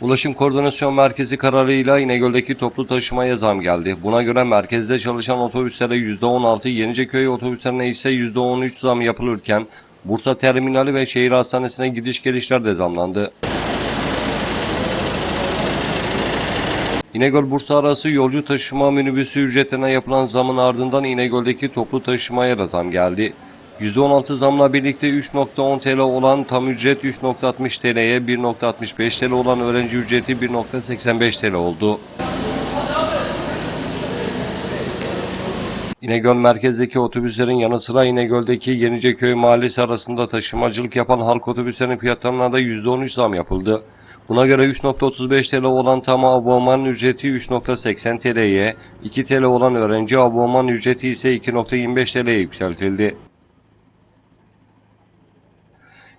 Ulaşım Koordinasyon Merkezi kararıyla İnegöl'deki toplu taşımaya zam geldi. Buna göre merkezde çalışan otobüslere %16, Yeniceköy otobüslerine ise %13 zam yapılırken Bursa Terminali ve Şehir Hastanesi'ne gidiş gelişler de zamlandı. İnegöl Bursa arası yolcu taşıma minibüsü ücretlerine yapılan zamın ardından İnegöl'deki toplu taşımaya da zam geldi. %16 zamla birlikte 3.10 TL olan tam ücret 3.60 TL'ye 1.65 TL olan öğrenci ücreti 1.85 TL oldu. İnegöl merkezdeki otobüslerin yanı sıra İnegöl'deki Yeniceköy mahallesi arasında taşımacılık yapan halk otobüslerinin fiyatlarına da %13 zam yapıldı. Buna göre 3.35 TL olan tam abonman ücreti 3.80 TL'ye, 2 TL olan öğrenci abonman ücreti ise 2.25 TL'ye yükseltildi.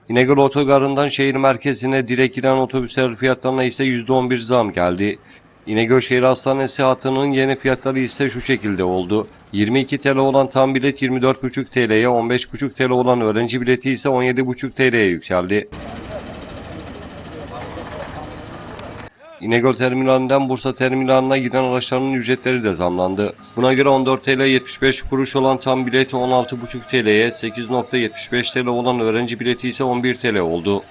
İnegöl Otogarı'ndan şehir merkezine direkt giden otobüsler fiyatlarına ise %11 zam geldi. İnegöl Şehir Hastanesi hattının yeni fiyatları ise şu şekilde oldu. 22 TL olan tam bilet 24,5 TL'ye, 15,5 TL olan öğrenci bileti ise 17,5 TL'ye yükseldi. İnegöl terminalinden Bursa terminaline giden araçların ücretleri de zamlandı. Buna göre 14 TL 75 kuruş olan tam bileti 16,5 TL'ye, 8.75 TL olan öğrenci bileti ise 11 TL oldu.